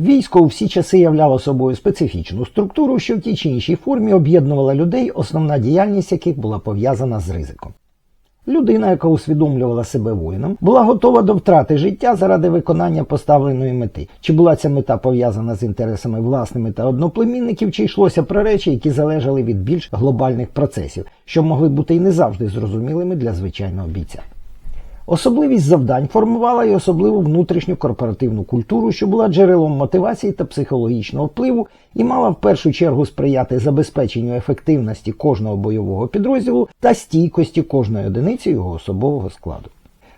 Військо у всі часи являло собою специфічну структуру, що в тій чи іншій формі об'єднувала людей, основна діяльність яких була пов'язана з ризиком. Людина, яка усвідомлювала себе воїном, була готова до втрати життя заради виконання поставленої мети. Чи була ця мета пов'язана з інтересами власними та одноплемінників, чи йшлося про речі, які залежали від більш глобальних процесів, що могли бути і не завжди зрозумілими для звичайного бійця. Особливість завдань формувала і особливу внутрішню корпоративну культуру, що була джерелом мотивації та психологічного впливу і мала в першу чергу сприяти забезпеченню ефективності кожного бойового підрозділу та стійкості кожної одиниці його особового складу.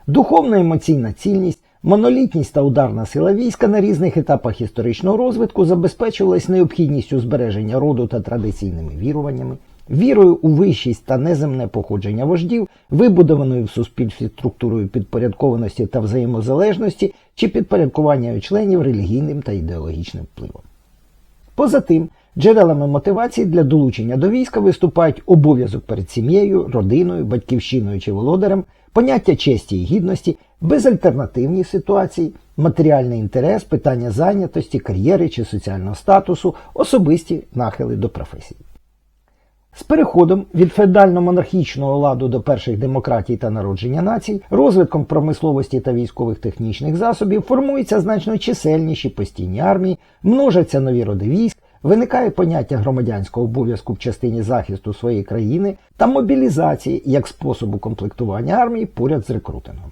Духовна емоційна цільність, монолітність та ударна сила війська на різних етапах історичного розвитку забезпечувалась необхідністю збереження роду та традиційними віруваннями, вірою у вищість та неземне походження вождів, вибудованою в суспільстві структурою підпорядкованості та взаємозалежності чи підпорядкування членів релігійним та ідеологічним впливом. Поза тим, джерелами мотивації для долучення до війська виступають обов'язок перед сім'єю, родиною, батьківщиною чи володарем, поняття честі і гідності, безальтернативні ситуації, матеріальний інтерес, питання зайнятості, кар'єри чи соціального статусу, особисті нахили до професії. З переходом від феодально-монархічного ладу до перших демократій та народження націй, розвитком промисловості та військових технічних засобів формуються значно чисельніші постійні армії, множаться нові роди військ, виникає поняття громадянського обов'язку в частині захисту своєї країни та мобілізації як способу комплектування армії поряд з рекрутингом.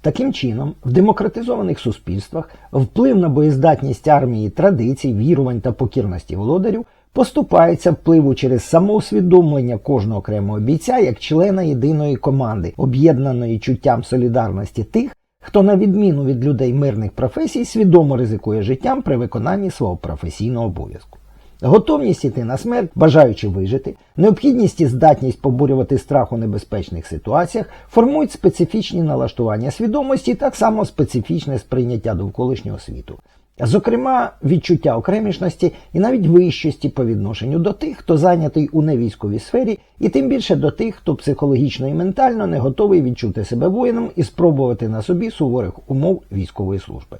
Таким чином, в демократизованих суспільствах вплив на боєздатність армії, традицій, вірувань та покірності володарів поступається впливу через самоусвідомлення кожного окремого бійця як члена єдиної команди, об'єднаної чуттям солідарності тих, хто, на відміну від людей мирних професій, свідомо ризикує життям при виконанні свого професійного обов'язку. Готовність іти на смерть, бажаючи вижити, необхідність і здатність поборювати страх у небезпечних ситуаціях формують специфічні налаштування свідомості так само специфічне сприйняття довколишнього світу. Зокрема, відчуття окремішності і навіть вищості по відношенню до тих, хто зайнятий у невійськовій сфері, і тим більше до тих, хто психологічно і ментально не готовий відчути себе воїном і спробувати на собі суворих умов військової служби.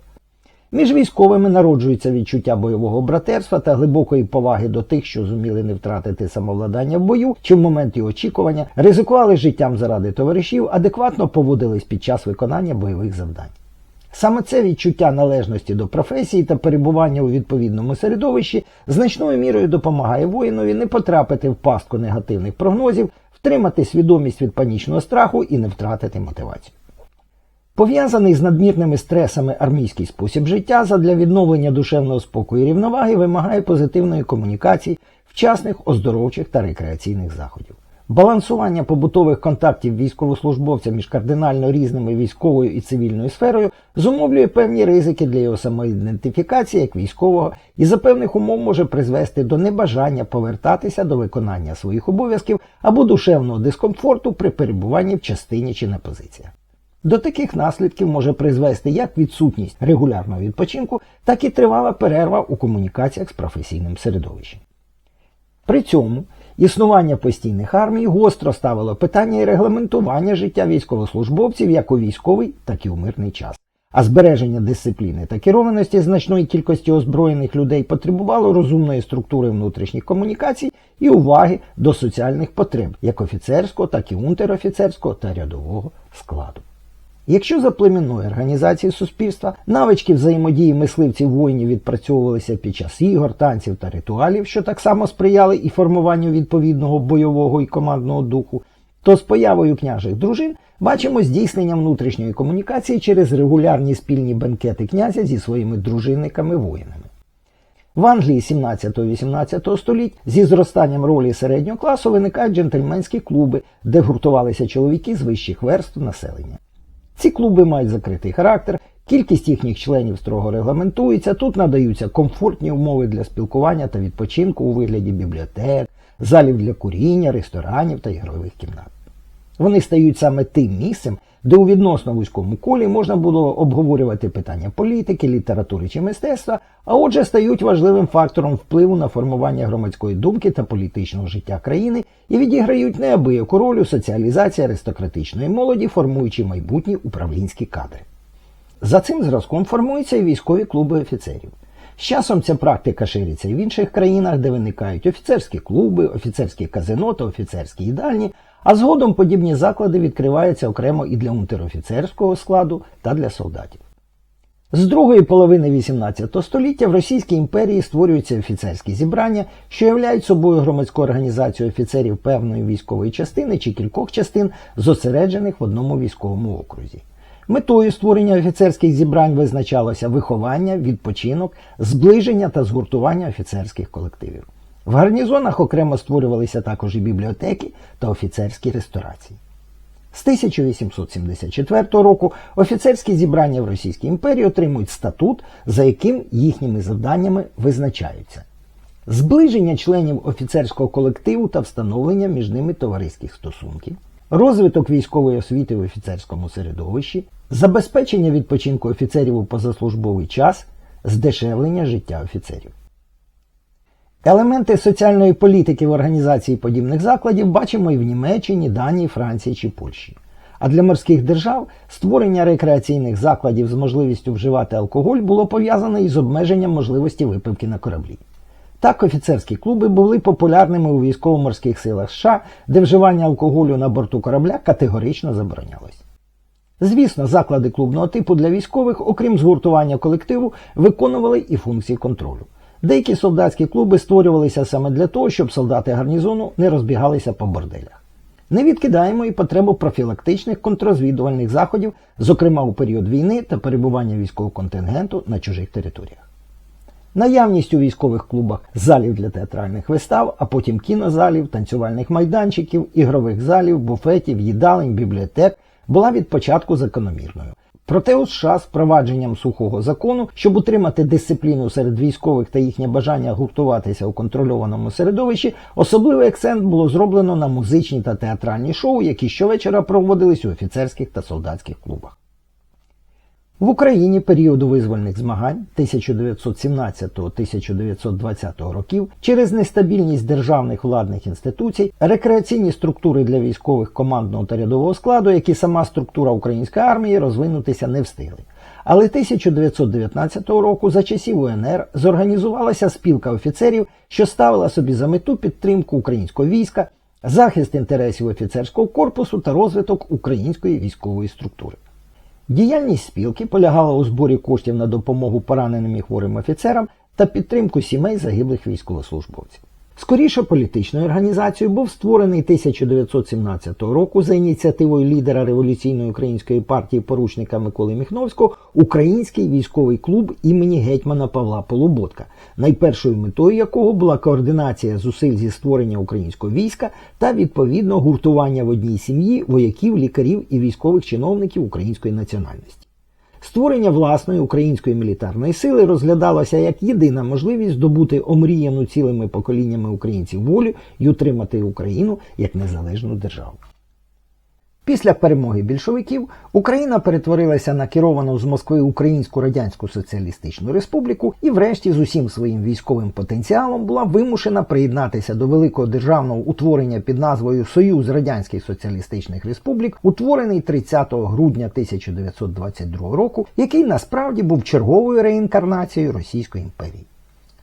Між військовими народжується відчуття бойового братерства та глибокої поваги до тих, що зуміли не втратити самовладання в бою, чи в моменті очікування ризикували життям заради товаришів, адекватно поводились під час виконання бойових завдань. Саме це відчуття належності до професії та перебування у відповідному середовищі значною мірою допомагає воїнові не потрапити в пастку негативних прогнозів, втримати свідомість від панічного страху і не втратити мотивацію. Пов'язаний з надмірними стресами армійський спосіб життя задля відновлення душевного спокою і рівноваги вимагає позитивної комунікації, вчасних оздоровчих та рекреаційних заходів. Балансування побутових контактів військовослужбовця між кардинально різними військовою і цивільною сферою зумовлює певні ризики для його самоідентифікації як військового і за певних умов може призвести до небажання повертатися до виконання своїх обов'язків або душевного дискомфорту при перебуванні в частині чи на позиціях. До таких наслідків може призвести як відсутність регулярного відпочинку, так і тривала перерва у комунікаціях з професійним середовищем. При цьому існування постійних армій гостро ставило питання і регламентування життя військовослужбовців як у військовий, так і у мирний час. А збереження дисципліни та керованості значної кількості озброєних людей потребувало розумної структури внутрішніх комунікацій і уваги до соціальних потреб як офіцерського, так і унтерофіцерського та рядового складу. Якщо за племінною організації суспільства навички взаємодії мисливців воїнів відпрацьовувалися під час ігор, танців та ритуалів, що так само сприяли і формуванню відповідного бойового і командного духу, то з появою княжих дружин бачимо здійснення внутрішньої комунікації через регулярні спільні бенкети князя зі своїми дружинниками-воїнами. В Англії 17-18 століть зі зростанням ролі середнього класу виникають джентльменські клуби, де гуртувалися чоловіки з вищих верств населення. Ці клуби мають закритий характер, кількість їхніх членів строго регламентується, тут надаються комфортні умови для спілкування та відпочинку у вигляді бібліотек, залів для куріння, ресторанів та ігрових кімнат. Вони стають саме тим місцем, де у відносно вузькому колі можна було обговорювати питання політики, літератури чи мистецтва, а отже стають важливим фактором впливу на формування громадської думки та політичного життя країни і відіграють неабияку роль у соціалізації аристократичної молоді, формуючи майбутні управлінські кадри. За цим зразком формуються і військові клуби офіцерів. З часом ця практика шириться і в інших країнах, де виникають офіцерські клуби, офіцерські казино та офіцерські їдальні, а згодом подібні заклади відкриваються окремо і для унтерофіцерського складу та для солдатів. З другої половини XVIII століття в Російській імперії створюються офіцерські зібрання, що являють собою громадську організацію офіцерів певної військової частини чи кількох частин, зосереджених в одному військовому окрузі. Метою створення офіцерських зібрань визначалося виховання, відпочинок, зближення та згуртування офіцерських колективів. В гарнізонах окремо створювалися також і бібліотеки та офіцерські ресторації. З 1874 року офіцерські зібрання в Російській імперії отримують статут, за яким їхніми завданнями визначаються зближення членів офіцерського колективу та встановлення між ними товариських стосунків, розвиток військової освіти в офіцерському середовищі, забезпечення відпочинку офіцерів у позаслужбовий час, здешевлення життя офіцерів. Елементи соціальної політики в організації подібних закладів бачимо і в Німеччині, Данії, Франції чи Польщі. А для морських держав створення рекреаційних закладів з можливістю вживати алкоголь було пов'язане із обмеженням можливості випивки на кораблі. Так, офіцерські клуби були популярними у військово-морських силах США, де вживання алкоголю на борту корабля категорично заборонялось. Звісно, заклади клубного типу для військових, окрім згуртування колективу, виконували і функції контролю. Деякі солдатські клуби створювалися саме для того, щоб солдати гарнізону не розбігалися по борделях. Не відкидаємо і потребу профілактичних контррозвідувальних заходів, зокрема у період війни та перебування військового контингенту на чужих територіях. Наявність у військових клубах залів для театральних вистав, а потім кінозалів, танцювальних майданчиків, ігрових залів, буфетів, їдалень, бібліотек була від початку закономірною. Проте у США з впровадженням сухого закону, щоб утримати дисципліну серед військових та їхнє бажання гуртуватися у контрольованому середовищі, особливий акцент було зроблено на музичні та театральні шоу, які щовечора проводились у офіцерських та солдатських клубах. В Україні періоду визвольних змагань 1917-1920 років через нестабільність державних владних інституцій, рекреаційні структури для військових командного та рядового складу, як і сама структура української армії, розвинутися не встигли. Але 1919 року за часів УНР зорганізувалася спілка офіцерів, що ставила собі за мету підтримку українського війська, захист інтересів офіцерського корпусу та розвиток української військової структури. Діяльність спілки полягала у зборі коштів на допомогу пораненим і хворим офіцерам та підтримку сімей загиблих військовослужбовців. Скоріше політичною організацією був створений 1917 року за ініціативою лідера революційної української партії поручника Миколи Міхновського Український військовий клуб імені гетьмана Павла Полуботка, найпершою метою якого була координація зусиль зі створення українського війська та відповідно гуртування в одній сім'ї вояків, лікарів і військових чиновників української національності. Створення власної української мілітарної сили розглядалося як єдина можливість здобути омріяну цілими поколіннями українців волю і утримати Україну як незалежну державу. Після перемоги більшовиків Україна перетворилася на керовану з Москви Українську Радянську Соціалістичну Республіку і, врешті, з усім своїм військовим потенціалом була вимушена приєднатися до великого державного утворення під назвою Союз Радянських Соціалістичних Республік, утворений 30 грудня 1922 року, який насправді був черговою реінкарнацією Російської імперії.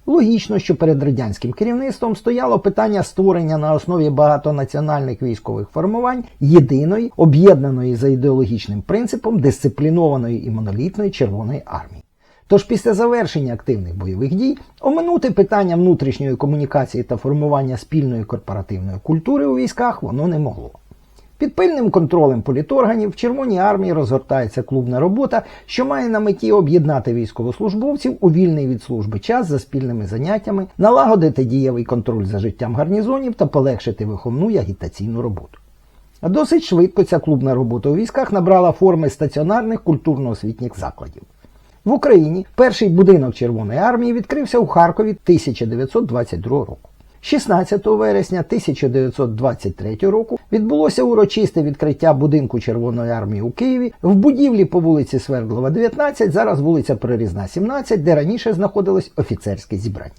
Логічно, що перед радянським керівництвом стояло питання створення на основі багатонаціональних військових формувань єдиної, об'єднаної за ідеологічним принципом дисциплінованої і монолітної Червоної армії. Тож після завершення активних бойових дій оминути питання внутрішньої комунікації та формування спільної корпоративної культури у військах воно не могло. Під пильним контролем політорганів в Червоній армії розгортається клубна робота, що має на меті об'єднати військовослужбовців у вільний від служби час за спільними заняттями, налагодити дієвий контроль за життям гарнізонів та полегшити виховну і агітаційну роботу. Досить швидко ця клубна робота у військах набрала форми стаціонарних культурно-освітніх закладів. В Україні перший будинок Червоної армії відкрився у Харкові 1922 року. 16 вересня 1923 року відбулося урочисте відкриття будинку Червоної армії у Києві в будівлі по вулиці Свердлова, 19, зараз вулиця Прирізна, 17, де раніше знаходилось офіцерське зібрання.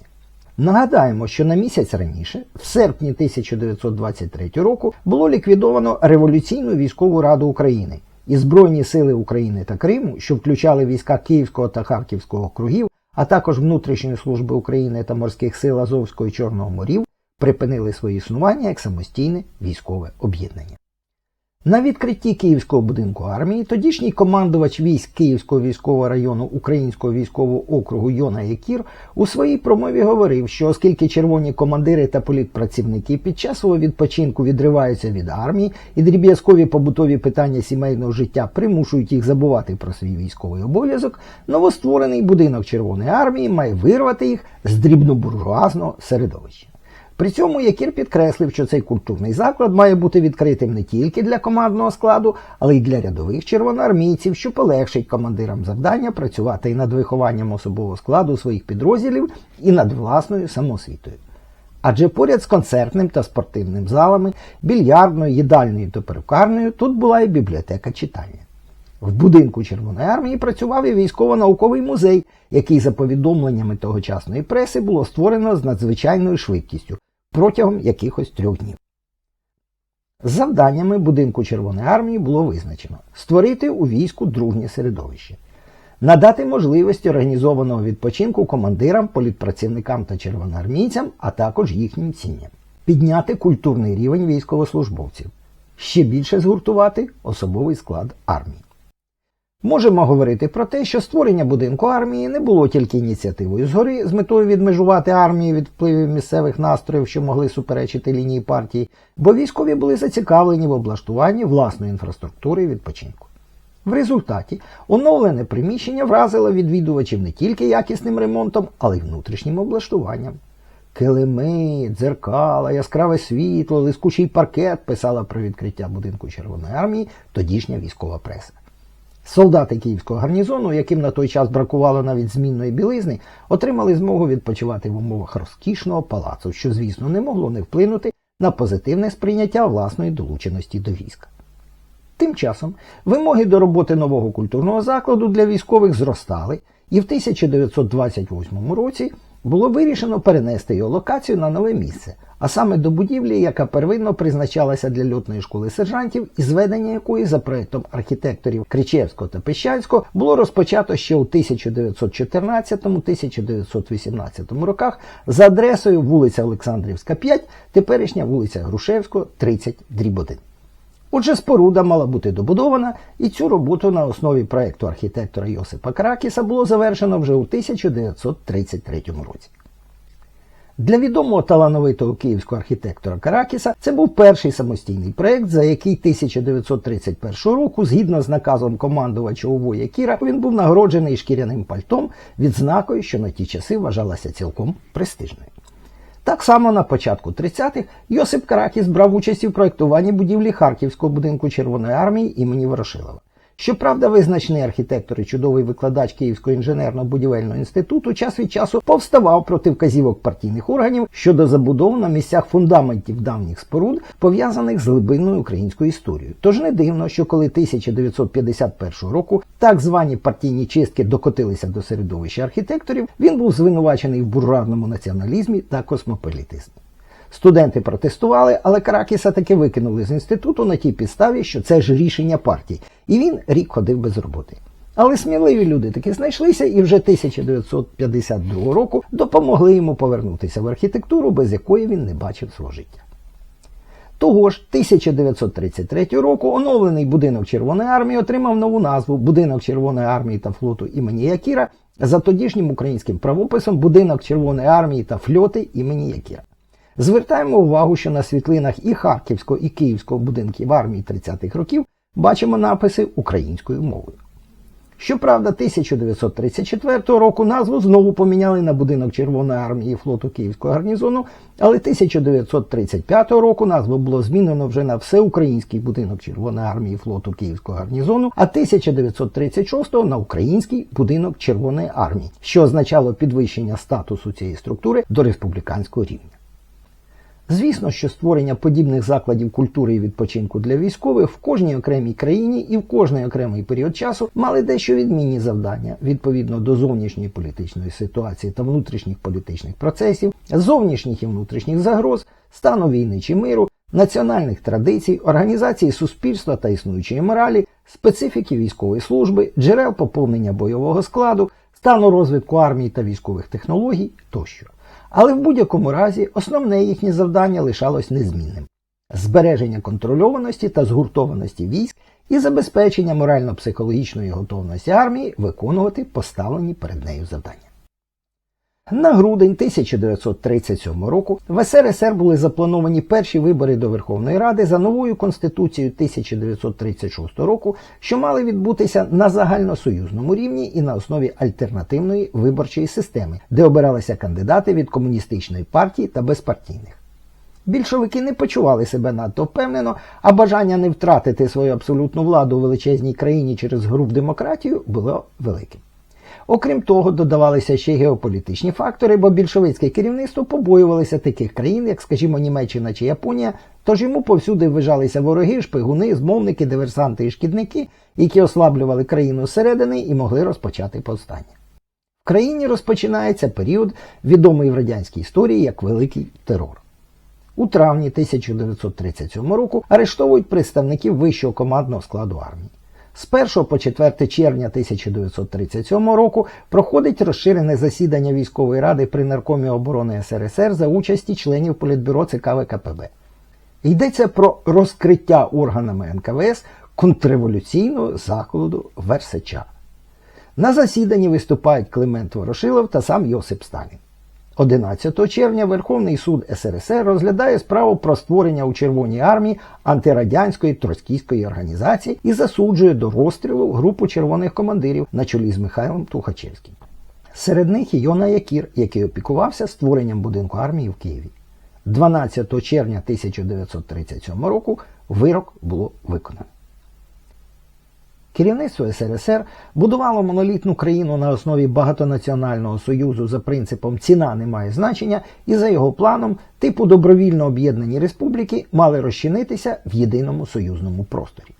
Нагадаємо, що на місяць раніше, в серпні 1923 року, було ліквідовано Революційну військову раду України, і Збройні сили України та Криму, що включали війська Київського та Харківського округів, а також внутрішньої служби України та морських сил Азовського і Чорного морів, припинили своє існування як самостійне військове об'єднання. На відкритті Київського будинку армії тодішній командувач військ Київського військового району Українського військового округу Йона Якір у своїй промові говорив, що оскільки червоні командири та політпрацівники під час свого відпочинку відриваються від армії і дріб'язкові побутові питання сімейного життя примушують їх забувати про свій військовий обов'язок, новостворений будинок Червоної армії має вирвати їх з дрібнобуржуазного середовища. При цьому Якір підкреслив, що цей культурний заклад має бути відкритим не тільки для командного складу, але й для рядових червоноармійців, що полегшить командирам завдання працювати і над вихованням особового складу своїх підрозділів, і над власною самоосвітою. Адже поряд з концертним та спортивним залами, більярдною, їдальною та перукарною тут була і бібліотека читання. В будинку Червоної армії працював і військово-науковий музей, який, за повідомленнями тогочасної преси, було створено з надзвичайною швидкістю протягом якихось трьох днів. Завданнями будинку Червоної армії було визначено створити у війську дружнє середовище, надати можливість організованого відпочинку командирам, політпрацівникам та червоноармійцям, а також їхнім сім'ям, підняти культурний рівень військовослужбовців, ще більше згуртувати особовий склад армії. Можемо говорити про те, що створення будинку армії не було тільки ініціативою згори з метою відмежувати армію від впливів місцевих настроїв, що могли суперечити лінії партії, бо військові були зацікавлені в облаштуванні власної інфраструктури і відпочинку. В результаті оновлене приміщення вразило відвідувачів не тільки якісним ремонтом, але й внутрішнім облаштуванням. Килими, дзеркала, яскраве світло, лискучий паркет писала про відкриття будинку Червоної армії тодішня військова преса. Солдати київського гарнізону, яким на той час бракувало навіть змінної білизни, отримали змогу відпочивати в умовах розкішного палацу, що, звісно, не могло не вплинути на позитивне сприйняття власної долученості до війська. Тим часом вимоги до роботи нового культурного закладу для військових зростали, і в 1928 році було вирішено перенести його локацію на нове місце, а саме до будівлі, яка первинно призначалася для льотної школи сержантів, і зведення якої за проєктом архітекторів Кричевського та Пещанського було розпочато ще у 1914-1918 роках за адресою вулиця Олександрівська, 5, теперішня вулиця Грушевського, 30 дріб 1. Отже, споруда мала бути добудована, і цю роботу на основі проєкту архітектора Йосипа Кракіса було завершено вже у 1933 році. Для відомого талановитого київського архітектора Каракіса це був перший самостійний проєкт, за який 1931 року, згідно з наказом командувача УВО Якіра, він був нагороджений шкіряним пальтом відзнакою, що на ті часи вважалася цілком престижною. Так само на початку 30-х Йосип Каракіс брав участь у проєктуванні будівлі Харківського будинку Червоної армії імені Ворошилова. Щоправда, визначений архітектор і чудовий викладач Київського інженерно-будівельного інституту час від часу повставав проти вказівок партійних органів щодо забудов на місцях фундаментів давніх споруд, пов'язаних з глибинною українською історією. Тож не дивно, що коли 1951 року так звані партійні чистки докотилися до середовища архітекторів, він був звинувачений в буржуазному націоналізмі та космополітизмі. Студенти протестували, але Каракіса таки викинули з інституту на тій підставі, що це ж рішення партії, і він рік ходив без роботи. Але сміливі люди таки знайшлися і вже 1952 року допомогли йому повернутися в архітектуру, без якої він не бачив свого життя. Того ж 1933 року оновлений будинок Червоної армії отримав нову назву Будинок Червоної армії та флоту імені Якіра за тодішнім українським правописом Будинок Червоної армії та фльоти імені Якіра. Звертаємо увагу, що на світлинах і Харківського, і Київського будинків армії 30-х років бачимо написи українською мовою. Щоправда, 1934 року назву знову поміняли на будинок Червоної армії флоту Київського гарнізону, але 1935 року назву було змінено вже на всеукраїнський будинок Червоної армії флоту Київського гарнізону, а 1936 на український будинок Червоної армії, що означало підвищення статусу цієї структури до республіканського рівня. Звісно, що створення подібних закладів культури і відпочинку для військових в кожній окремій країні і в кожний окремий період часу мали дещо відмінні завдання відповідно до зовнішньої політичної ситуації та внутрішніх політичних процесів, зовнішніх і внутрішніх загроз, стану війни чи миру, національних традицій, організації суспільства та існуючої моралі, специфіки військової служби, джерел поповнення бойового складу, стану розвитку армії та військових технологій тощо. Але в будь-якому разі основне їхнє завдання лишалось незмінним збереження контрольованості та згуртованості військ і забезпечення морально-психологічної готовності армії виконувати поставлені перед нею завдання. На грудень 1937 року в СРСР були заплановані перші вибори до Верховної Ради за новою Конституцією 1936 року, що мали відбутися на загальносоюзному рівні і на основі альтернативної виборчої системи, де обиралися кандидати від комуністичної партії та безпартійних. Більшовики не почували себе надто впевнено, а бажання не втратити свою абсолютну владу у величезній країні через гру в демократію було великим. Окрім того, додавалися ще й геополітичні фактори, бо більшовицьке керівництво побоювалося таких країн, як, скажімо, Німеччина чи Японія, тож йому повсюди ввижалися вороги, шпигуни, змовники, диверсанти і шкідники, які ослаблювали країну зсередини і могли розпочати повстання. В країні розпочинається період, відомий в радянській історії як Великий терор. У травні 1937 року арештовують представників вищого командного складу армії. З 1 по 4 червня 1937 року проходить розширене засідання військової ради при наркомі оборони СРСР за участі членів Політбюро ЦК ВКПБ. Йдеться про розкриття органами НКВС контрреволюційного закладу Версача. На засіданні виступають Климент Ворошилов та сам Йосип Сталін. 11 червня Верховний суд СРСР розглядає справу про створення у Червоній армії антирадянської троцькійської організації і засуджує до розстрілу групу червоних командирів на чолі з Михайлом Тухачевським. Серед них і Йона Якір, який опікувався створенням будинку армії в Києві. 12 червня 1937 року вирок було виконано. Керівництво СРСР будувало монолітну країну на основі багатонаціонального союзу за принципом ціна не має значення, і за його планом типу добровільно об'єднані республіки мали розчинитися в єдиному союзному просторі.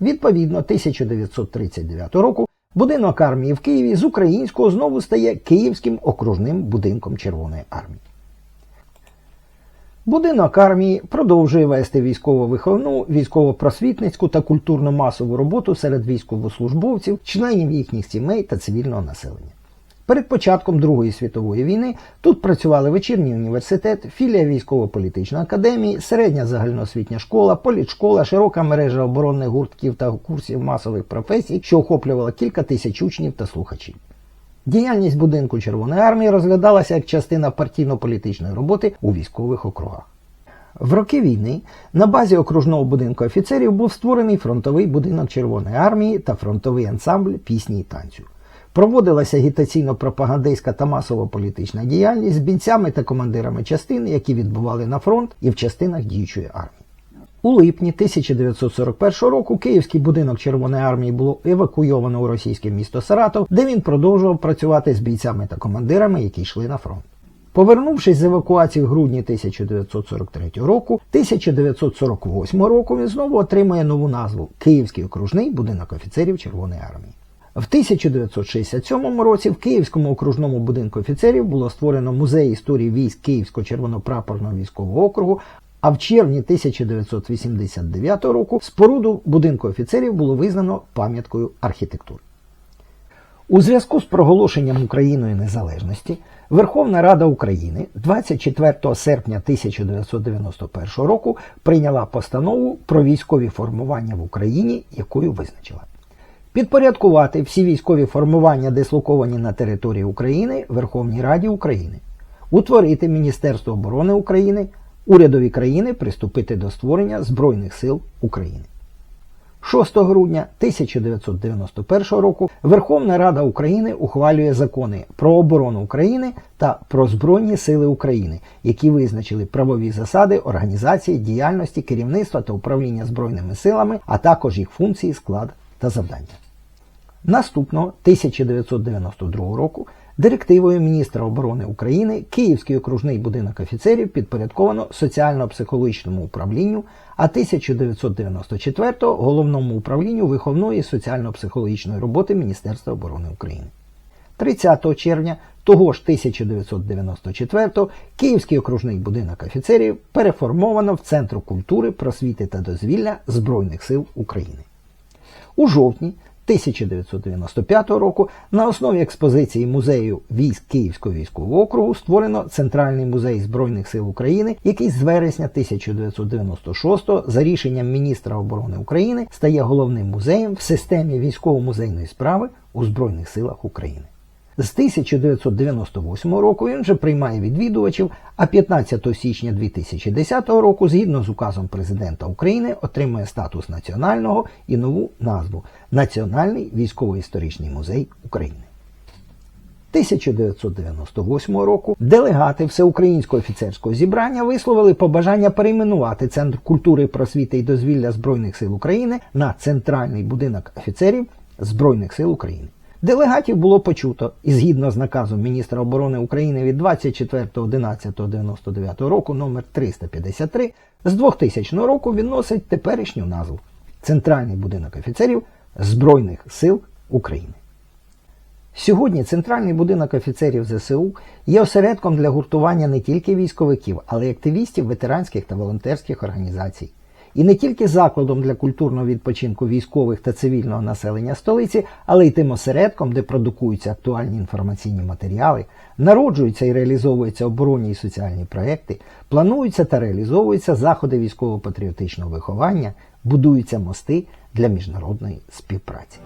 Відповідно, 1939 року будинок армії в Києві з українського знову стає Київським окружним будинком Червоної армії. Будинок армії продовжує вести військово-виховну, військово-просвітницьку та культурно-масову роботу серед військовослужбовців, членів їхніх сімей та цивільного населення. Перед початком Другої світової війни тут працювали вечірній університет, філія військово-політичної академії, середня загальноосвітня школа, політшкола, широка мережа оборонних гуртків та курсів масових професій, що охоплювала кілька тисяч учнів та слухачів. Діяльність будинку Червоної армії розглядалася як частина партійно-політичної роботи у військових округах. В роки війни на базі окружного будинку офіцерів був створений фронтовий будинок Червоної армії та фронтовий ансамбль пісні і танцю. Проводилася агітаційно-пропагандистська та масово-політична діяльність з бійцями та командирами частин, які відбували на фронт і в частинах діючої армії. У липні 1941 року Київський будинок Червоної армії було евакуйовано у російське місто Саратов, де він продовжував працювати з бійцями та командирами, які йшли на фронт. Повернувшись з евакуації в грудні 1943 року, 1948 року він знову отримує нову назву Київський окружний будинок офіцерів Червоної армії. В 1967 році в Київському окружному будинку офіцерів було створено музей історії військ Київського червонопрапорного військового округу, а в червні 1989 року споруду будинку офіцерів було визнано пам'яткою архітектури. У зв'язку з проголошенням Україною незалежності Верховна Рада України 24 серпня 1991 року прийняла постанову про військові формування в Україні, якою визначила підпорядкувати всі військові формування, дислоковані на території України Верховній Раді України, утворити Міністерство оборони України, урядові країни приступити до створення Збройних сил України. 6 грудня 1991 року Верховна Рада України ухвалює закони про оборону України та про Збройні Сили України, які визначили правові засади організації, діяльності, керівництва та управління Збройними силами, а також їх функції, склад та завдання. Наступного 1992 року директивою міністра оборони України Київський окружний будинок офіцерів підпорядковано соціально-психологічному управлінню, а 1994-го головному управлінню виховної соціально-психологічної роботи Міністерства оборони України. 30 червня того ж 1994-го Київський окружний будинок офіцерів переформовано в Центр культури, просвіти та дозвілля Збройних сил України. У жовтні 1995 року на основі експозиції музею військ Київського військового округу створено Центральний музей Збройних сил України, який з вересня 1996 за рішенням міністра оборони України стає головним музеєм в системі військово-музейної справи у Збройних силах України. З 1998 року він вже приймає відвідувачів, а 15 січня 2010 року, згідно з указом президента України, отримує статус національного і нову назву Національний військово-історичний музей України. 1998 року делегати Всеукраїнського офіцерського зібрання висловили побажання перейменувати Центр культури, просвіти і дозвілля Збройних сил України на Центральний будинок офіцерів Збройних сил України. Делегатів було почуто і згідно з наказом міністра оборони України від 24.11.99 року номер 353 з 2000 року він носить теперішню назву Центральний будинок офіцерів Збройних сил України. Сьогодні Центральний будинок офіцерів ЗСУ є осередком для гуртування не тільки військовиків, але й активістів ветеранських та волонтерських організацій. І не тільки закладом для культурного відпочинку військових та цивільного населення столиці, але й тим осередком, де продукуються актуальні інформаційні матеріали, народжуються і реалізовуються оборонні і соціальні проекти, плануються та реалізовуються заходи військово-патріотичного виховання, будуються мости для міжнародної співпраці.